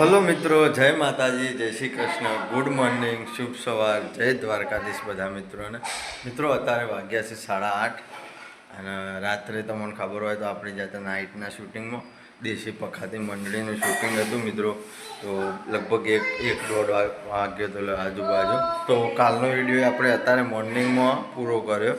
Hello મિત્રો, જય માતાજી, જય શ્રી કૃષ્ણ. ગુડ મોર્નિંગ શુભ સવાર. જય દ્વારકાધીશ બધા મિત્રોને. મિત્રો, અત્યારે વાગ્યા છે સાડા આઠ અને રાત્રે તમને ખબર હોય તો આપણી જાતે નાઇટના શૂટિંગમાં દેશી પખાતી મંડળીનું શૂટિંગ હતું મિત્રો. તો લગભગ એક એક દોઢ વાગ- વાગ્યો તો આજુબાજુ. તો કાલનો વીડિયો આપણે અત્યારે મોર્નિંગમાં પૂરો કર્યો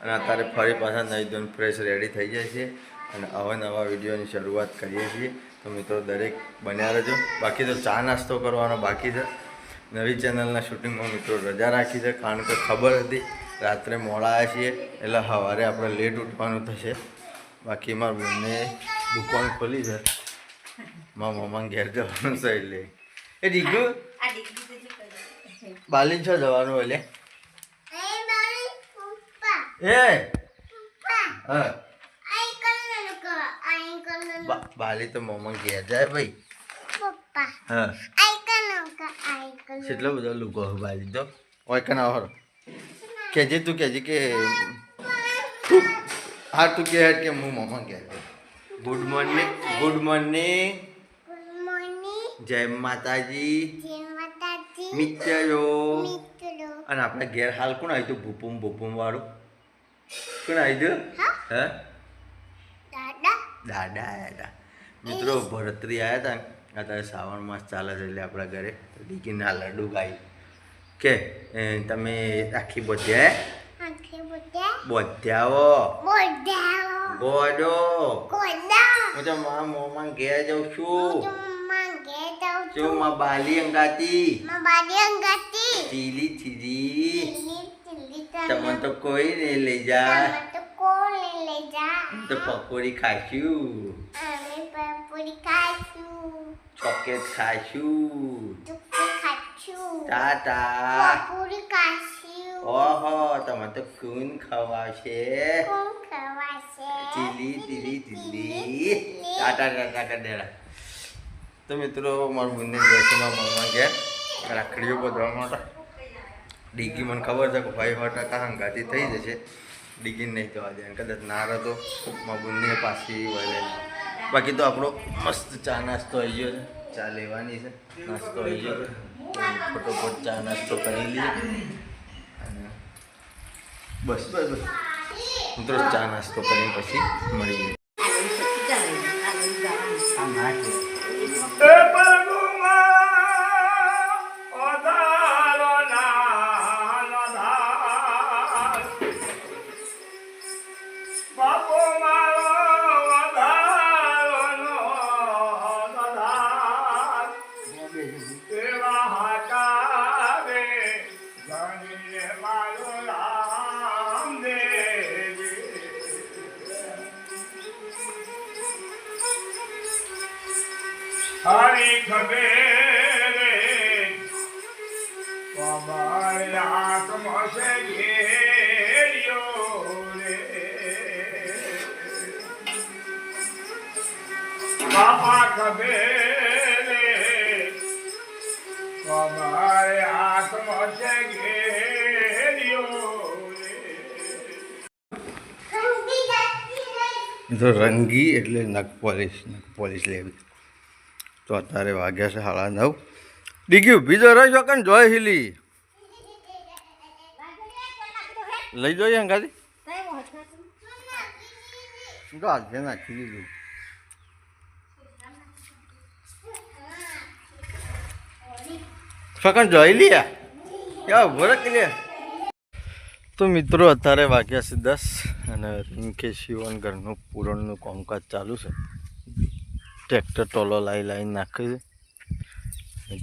અને અત્યારે ફરી પાછા નહીં ધોઈને ફ્રેશ રેડી થઈ જાય છે અને આવા નવા વિડીયોની શરૂઆત કરીએ છીએ. તો મિત્રો દરેક બન્યા રહેજો. બાકી તો ચા નાસ્તો કરવાનો બાકી છે. નવી ચેનલના શૂટિંગમાં મિત્રો રજા રાખી છે. કારણ કે ખબર હતી રાત્રે મોડા આવ્યા છીએ એટલે સવારે આપણે લેટ ઉઠવાનું થશે. બાકી મારા બંને દુકાન ખોલી છે. મારા મમ્મા ઘેર જવાનું છે એટલે. એ દીકુ બાલીન છો જવાનું એટલે? એ હા. બા- બાલી તો મમ્મા ઘેર જાય ભાઈ હા કેટલો બધો લુકો બાલી તો ઓય કન આવરો કેજે તું કેજે કે તું હા તું કે હેડ કે હું મમ્મા ઘેર ગુડ મોર્નિંગ ગુડ મોર્નિંગ જય માતાજી મિત્રો અને આપણે ઘેર હાલ કોણ આવ્યું તું ભૂપુમ ભૂપુમ વાળું કોણ આવ્યું તું હે દાદા. આવ્યા હતા મિત્રો ભરતરી આવ્યા હતા અત્યારે શ્રાવણ માસ ચાલે છે એટલે આપણા ઘરે ડીકીના લડ્ડુ ગાય. કે તમે આખી બધ્યા બધ્યાઓ ગોડો હું તો મારા મોમાં ઘેર જાઉં છું. જો માં બાલી અંગાતી. Chilli chilli. તમને તો કોઈ નહીં લઈ જાય. તો પકોડી ખાઈશું ચોકેટ ખાઈશું ટાટા ઓહો, તમે તો ખૂન ખવાશે. Chilli chilli chilli. ટાટા ટાટા કડેરા તો મિત્રો, મારું બંને દર્શનમાં મારા ગયા રાખડીઓ બધવા માટે. ડીગી મને ખબર છે કે ભાઈ હોટા કાંગાથી થઈ જશે. ડીગી નહીં થવા દે કદાચ નારો તો મારા બંને પાછી વળે બાકી તો આપણો મસ્ત ચા નાસ્તો આવી ગયો છે. ચા લેવાની છે. નાસ્તો આવી ગયો છે. ફટોફટ ચા નાસ્તો કરી લઈએ. અને બસ બસ બસ. મિત્રો, ચા નાસ્તો કરીને પછી મળીએ ખબેરે તમારે આત્મા ઘેર્યો રે. બાપા ખબેરે તમારે આત્મા ઘેર્યો તો રંગી એટલે નખ પોલિશ નખ પોલિશ લેવી. તો અત્યારે વાગ્યા છે સાડા નવ. ડીગ્યું બીજો રહી શકો ને જોઈ હિલી. લઈ જોઈએ અંગાથી તો આજે નાખી રહે તો મિત્રો, અત્યારે વાગ્યા છે દસ અને રિંકે શિવન ઘરનું પૂરણનું કામકાજ ચાલુ છે. ટ્રેક્ટર ટોલો લાવી લાવી નાખે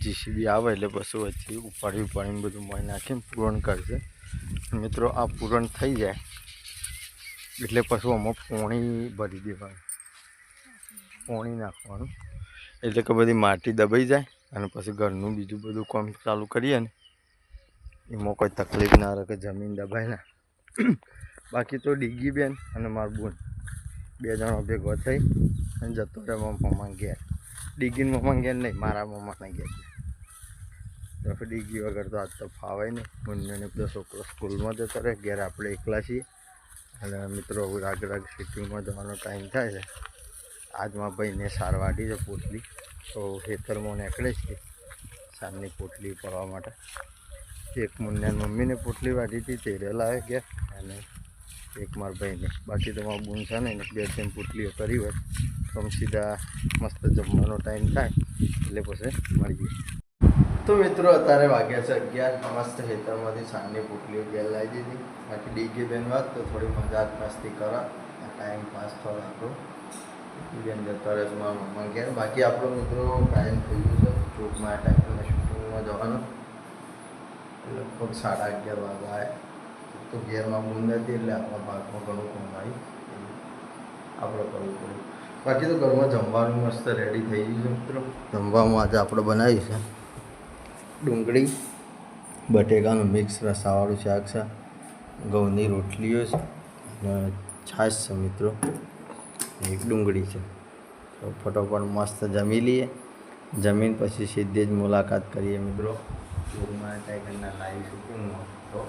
જીસીબી આવે એટલે પછી વચ્ચે ઉપાડી ઉપાડીને બધું મળી નાખીને પૂરણ કરશે. મિત્રો, આ પૂરણ થઈ જાય એટલે પછી આમાં પોણી ભરી દેવાનું. પોણી નાખવાનું. એટલે કે બધી માટી દબાઈ જાય અને પછી ઘરનું બીજું બધું કામ ચાલુ કરીએ ને, એમાં કોઈ તકલીફ ના રહે કે જમીન દબાય ના બાકી તો ડીગી બેન અને મારું બોન બે જણો ભેગો થઈ. જતો રહે મમ્મા ઘેર. ડીગીને મમ્મા ઘેર નહીં, મારા મમ્માના ઘેર. તો ડીગી વગર તો આજ તો ફાવાય નહીં. બંનેને બધો છોકરો સ્કૂલમાં જતો રહે, ઘેર આપણે એકલા છીએ. અને મિત્રો રાગ રાગ સિટીમાં જવાનો ટાઈમ થાય છે. આજમાં ભાઈને સાર વાટી છે પોટલી. તો ખેતરમાં નીકળે છે. સાંજની પોટલી પડવા માટે. એક મુન્યાની મમ્મીને પોટલી વાઢી હતી તે રેલા ગયા અને એક માર ભાઈને. બાકી તો મારા બૂન છે ને બે ત્રણ પૂટલીઓ કરી હોય, તો સીધા મસ્ત જમવાનો ટાઈમ થાય, એટલે પછી મળીએ તો મિત્રો, અત્યારે વાગ્યા છે અગિયાર. મસ્ત ખેતરમાંથી સાંજની પોટલીઓ ઘેર લાવી દીધી. બાકી ડીગી બેન વાત, તો થોડી મજાક મસ્તી કરો. ટાઈમ પાસ થોડો આપણો. બેન જતા રહે મારા મમ્મા ઘેર. બાકી આપણો મિત્રો ટાઈમ થઈ ગયો છે. ચોકમાં ટાઈમ શૂટિંગમાં જવાનો. લગભગ સાડા અગિયાર વાગ્યા તો ઘેરમાં બુંદ હતી એટલે આપણા પાકમાં ઘણું કમાઈ આપણે કરવું પડ્યું બાકી તો ઘરમાં જમવાનું મસ્ત રેડી થઈ ગયું છે મિત્રો. જમવામાં આજે આપણે બનાવી છે ડુંગળી, બટેકાનું મિક્સ રસાવાળું શાક છે, ઘઉંની રોટલીઓ છે, અને છાશ છે મિત્રો. એક ડુંગળી છે. તો ફટોફટ મસ્ત જમી લઈએ. જમીન પછી સીધી જ મુલાકાત કરીએ મિત્રો. ચોરમાં ટાઈગરના લાઈવ શૂટિંગમાં તો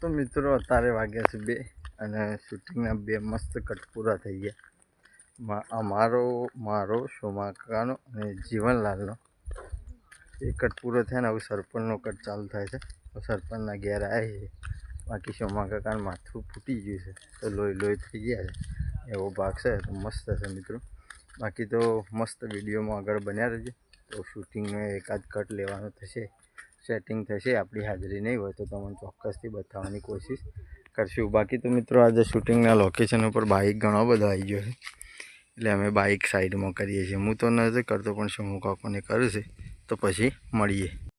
તો મિત્રો, અત્યારે વાગ્યા છે બે અને શૂટિંગના બે મસ્ત કટ પૂરા થઈ ગયા. અમારો મારો કાકાનો અને જીવનલાલનો. એ કટ પૂરો થયા ને હવે સરપંચનો કટ ચાલુ થાય છે. સરપંચના ઘેર આવે છે બાકી શોમા કાકાનું માથું ફૂટી ગયું છે. તો લોહી લોહી થઈ ગયા છે. એવો ભાગ છે. તો મસ્ત છે મિત્રો. બાકી તો મસ્ત વિડીયોમાં આગળ બન્યા રહેજો. તો શૂટિંગનો એકાદ કટ લેવાનો થશે. સેટિંગ થશે. આપણી હાજરી નહીં હોય તો તમને ચોક્કસથી બતાવવાની કોશિશ કરશું. બાકી તો મિત્રો આજે શૂટિંગના લોકેશન ઉપર બાઇક ઘણો બધો આવી ગયો છે. એટલે અમે બાઇક સાઈડમાં કરીએ છીએ. હું તો નથી કરતો, પણ શું હું કાકોને કરું છે. તો પછી મળીએ.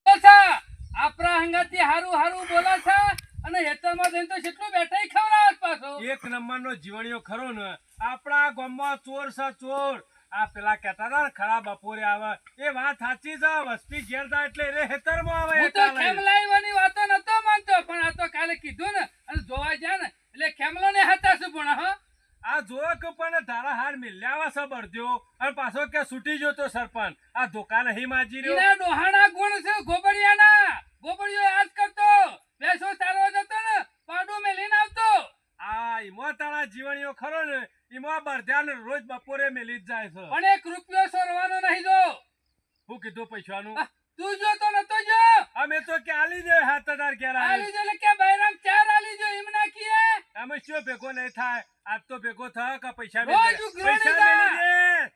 છે હારું હારું બોલે છે અને હેતરમાં જઈને તો કેટલું બેઠા ખવડાવત પાછો. એક નંબરનો જીવણીઓ ખરો ને. આપણા ગામમાં ચોર છે ચોર. આ પેલા કહેતા હતા ને ખરા બપોરે આવે. એ વાત સાચી છે વસ્તી ઘેર જાય એટલે એ હેતરમાં આવે હું તો. ખેમલાઈવાની વાતો નતો માનતો પણ આ તો કાલે કીધું ને. અને જોવા જાય ને એટલે ખેમલો ને હતા શું પણ હા? આ જોવા કે પણ તારા હાર મિલ્યાવા સબર છે અને પાછો કે છૂટી ગયો તો સરપંચ. આ ધોકા નહીં માજી રહ્યો. ડોહાના ગુણ છે ગોબડિયાના. ગોબડિયો આજ કરતો. બેસો ચાલવા જતો ને પાડો મે લઈને આવતો. આ ઈમો તારા જીવણીઓ ખરો ને ઈમો બળદ્યાને રોજ બપોરે મે લઈ જાય છે. પણ એક રૂપિયો સોરવાનો નહીં જો. હું કીધું પૈસાનું? તું જો તો નતો જો. અમે તો કે આલી દે હાથ કે આલી દે કે બૈરામ ચાર આલી જો એમ નાખીએ અમે શું ભેગો નહીં થાય? આજ તો ભેગો થા કે પૈસા. ઉઘરાણી પૈસા મે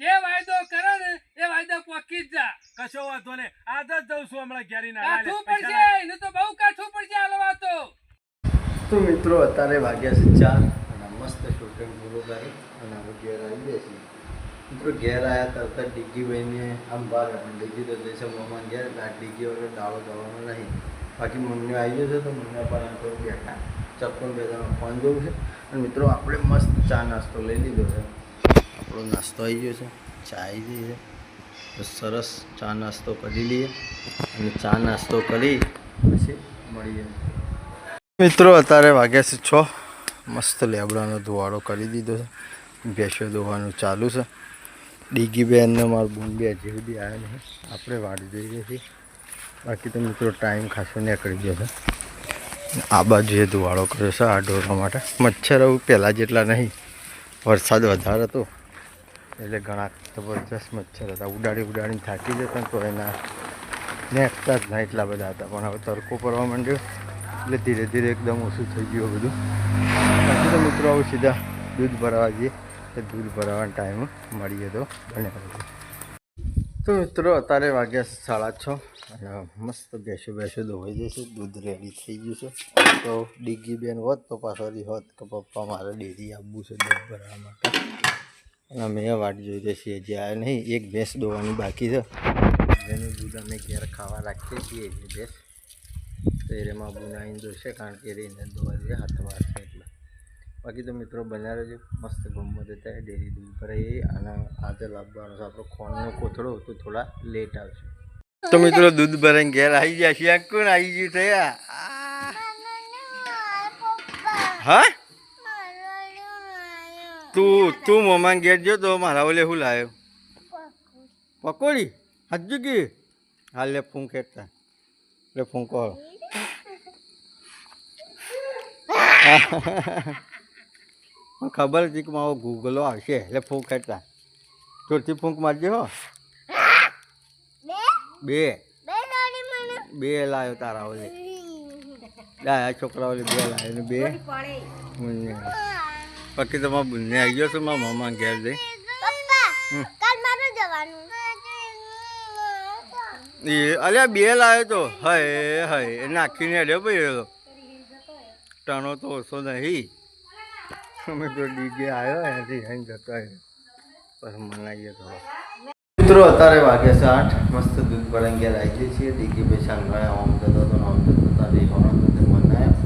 જે વાયદો કરે ને એ વાયદો પોકી જ જા. કશો વાંધો ને આજ જ જઉં છું હમણાં ઘેરી ના કાઠું પડશે એને તો બહુ કાઠું પડશે હાલવા તો તો મિત્રો અત્યારે વાગ્યા છે ચાર અને મસ્ત શૂટિંગ પૂરું કરી અને હવે ઘેર આવી ગયા છીએ. મિત્રો ઘેર આવ્યા તરત જ ડિગ્ગીભાઈને આમ બહાર ડિગ્ગી તો જઈશે મમ્મા ઘેર એટલે આ ડિગ્ગી વગર દાળો જવાનો નહીં. બાકી મમ્મી આવી ગયો છે તો મમ્મી પર આમ થોડું બેઠા. ચપ્પલ બેઠાનો ફોન જોવું છે. અને મિત્રો આપણે મસ્ત ચા નાસ્તો લઈ લીધો છે. આપણો નાસ્તો આવી ગયો છે. ચા આવી ગઈ છે. સરસ ચા નાસ્તો કરી લઈએ અને ચા નાસ્તો કરી પછી મળીએ. મિત્રો, અત્યારે વાગ્યા છે છ. મસ્ત લેબડાનો ધુવાડો કરી દીધો છે. ભેંસો ધોવાનું ચાલુ છે. ડીગી બેનને મારું બોન જેવું સુધી આવ્યા નહીં. આપણે વાટ જોઈ રહ્યા છીએ. બાકી તો મિત્રો, ટાઈમ ખાસો નીકળી ગયો છે. આ બાજુ એ કર્યો છે, આ ઢોરવા માટે. મચ્છર આવું પહેલાં જેટલા નહીં. વરસાદ વધારે હતો. એટલે ઘણા જબરજસ્ત મચ્છર હતા. ઉડાડી ઉડાડીને થાકી જતા તો એના નેકતા જ ના એટલા બધા હતા. પણ હવે તડકો પડવા માંડ્યો એટલે ધીરે ધીરે એકદમ ઓછું થઈ ગયું બધું. પછી તો મિત્રો આવું સીધા દૂધ ભરાવા જઈએ. એટલે દૂધ ભરાવાનો ટાઈમ મળીએ તો. બને તો મિત્રો, અત્યારે વાગ્યા સાડા છ. અને મસ્ત બેસો બેસો ધોવાઈ જશે. દૂધ રેડી થઈ ગયું છે. તો ડીગી બેન હોત તો પાછળ હોત કે પપ્પા મારે ડેરી આપવું છે દૂધ ભરાવા માટે. અમે વાટ જોઈ રહ્યા છીએ જે આ નહીં એક ભેંસ દોવાની બાકી છે. જેનું દૂધ અમે ઘેર ખાવા રાખીએ છીએ એ ભેંસ. તો એમાં બનાવીને દોશે કારણ કે એને દોવા દે હાથમાં છે એટલે. બાકી તો મિત્રો બનાવે છે મસ્ત ગમત હતા ડેરી દૂધ ભરાઈ અને આજે લાવવાનો છે આપણો ખોણનો કોથળો તો થોડા લેટ આવશે. તો મિત્રો દૂધ ભરાઈને ઘેર આવી ગયા છે કોણ આવી ગયું થયા હા? તું તું મમાન ઘેર જો તો મારા ઓલે શું લાવ્યો પકોડી. હજુ કી? હાલ લે ફૂંક હેઠતા. લે ફૂંકો ખબર હતી કે મારો ગૂગલો આવશે. એટલે ફૂંક હેઠતા. ચોથી ફૂંક મારજે હો. બે. બે લાવ્યો તારા ઓલે. છોકરા ઓલે બે લાવ્યો ને બે. બાકી તો બંને આવી ગયો છે મારા મામા ઘેર જઈ. એ અલ્યા બે લાવ્યો તો. હય હય એ નાખીને અડ્યો ભાઈ એ તો ટણો તો ઓછો નહીં. અમે તો ડીજે આવ્યો એથી અહીં જતો પછી મનાઈએ થોડો. મિત્રો અત્યારે વાગે છે આઠ. મસ્ત દૂધ ભરાઈને રાખીએ છીએ. ડીગી પછી સાંભળાય આમ જતો હતો આમ જતો હતા રેવાનો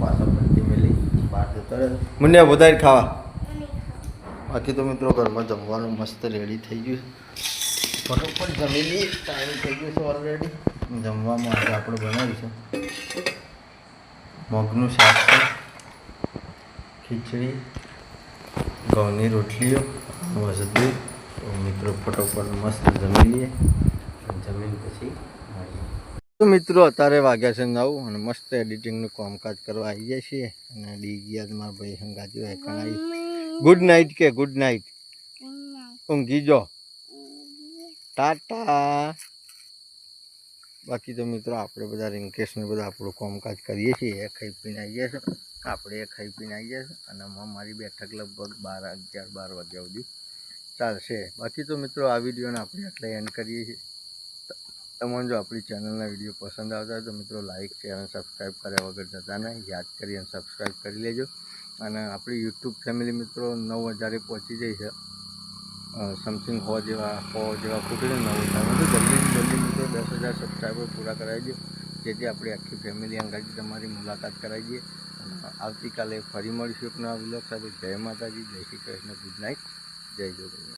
પાછો મેલી બહાર જતો મુન્યા વધારે ખાવા. બાકી તો મિત્રો ઘરમાં જમવાનું મસ્ત રેડી થઈ ગયું ફટોફટ જમી લઈએ ટાઈમ થઈ ગયો છે ઓલરેડી જમવામાં આજે આપણે બનાવીશું. મગનું શાક છે ખીચડી ઘઉંની રોટલીઓ મજદૂર તો મિત્રો ફટોફટ મસ્ત જમી લઈએ જમીન પછી તો મિત્રો અત્યારે વાગ્યા છે નવ અને મસ્ત એડિટિંગનું કામકાજ કરવા આવી જાય છીએ. અને ડીગિયાદ મારા ભાઈ હંગાતી હોય કણાઈ ગુડ નાઇટ કે ગુડ નાઇટ ઊંઘી જો. ટાટા બાકી તો મિત્રો આપણે બધા રિંકેશને બધા આપણું કામકાજ કરીએ છીએ એ ખાઈ પીને આવી છીએ. આપણે એ ખાઈ પીને આવી છીએ અને મારી બેઠક લગભગ બાર અગિયાર બાર વાગ્યા સુધી ચાલશે. બાકી તો મિત્રો આ વિડીયોને આપણે એટલે એન્ડ કરીએ છીએ. તમને જો આપણી ચેનલના વીડિયો પસંદ આવતા હોય તો મિત્રો લાઇક શેર અને સબસ્ક્રાઈબ કર્યા વગર જતા નહીં. યાદ કરી અને સબસ્ક્રાઈબ કરી લેજો. અને આપણી યુટ્યુબ ફેમિલી મિત્રો નવ હજારે પહોંચી જાય છે. સમથિંગ હો જેવા હો જેવા ખૂટીને નવ હજાર. તો જલ્દી જલ્દી મિત્રો દસ હજાર સબસ્ક્રાઈબર પૂરા કરાવી દો જેથી આપણી આખી ફેમિલી અંગાજી તમારી મુલાકાત કરાવી દઈએ. આવતીકાલે ફરી મળીશું એક નવા બ્લોગ સાથે. જય માતાજી, જય શ્રી કૃષ્ણ. ગુડ નાઇટ જય જોગણી